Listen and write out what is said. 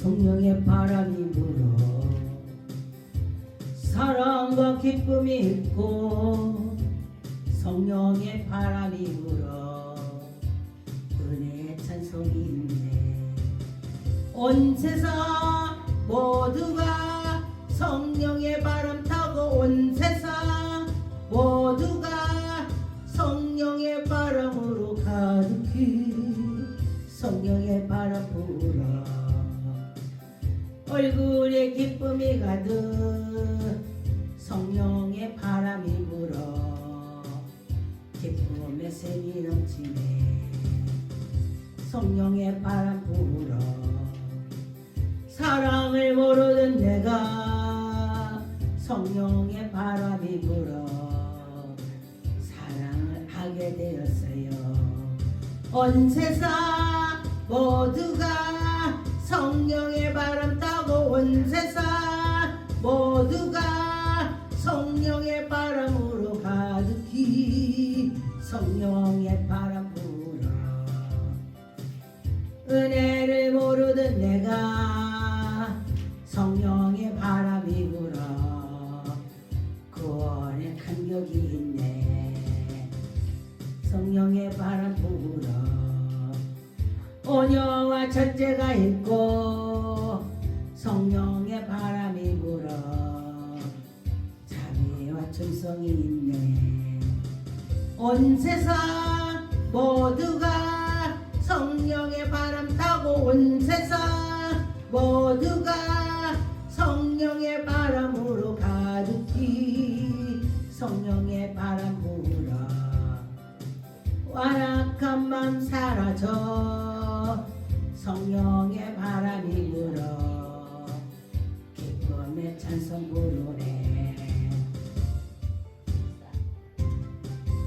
성령의 바람이 불어 사랑과 기쁨이 있고 성령의 바람이 불어 은혜의 찬송이 있네. 온 세상 모두가 성령의 바람 타고 온 얼굴에 기쁨이 가득 성령의 바람이 불어 기쁨의 샘이 넘치네. 성령의 바람 불어 사랑을 모르는 내가 성령의 바람이 불어 사랑을 하게 되었어요. 온 세상 모두가 온 세상 모두가 성령의 바람으로 가득히 성령의 바람 불어 은혜를 모르던 내가 성령의 바람이 불어 구원의 간격이 있네. 성령의 바람 불어 온영과 첫째가 있고 성령의 바람이 불어 자비와 충성이 있네. 온 세상 모두가 성령의 바람 타고 온 세상 모두가 성령의 바람으로 가득히 성령의 바람 불어 완악한 맘 사라져 성령의 바람이 불어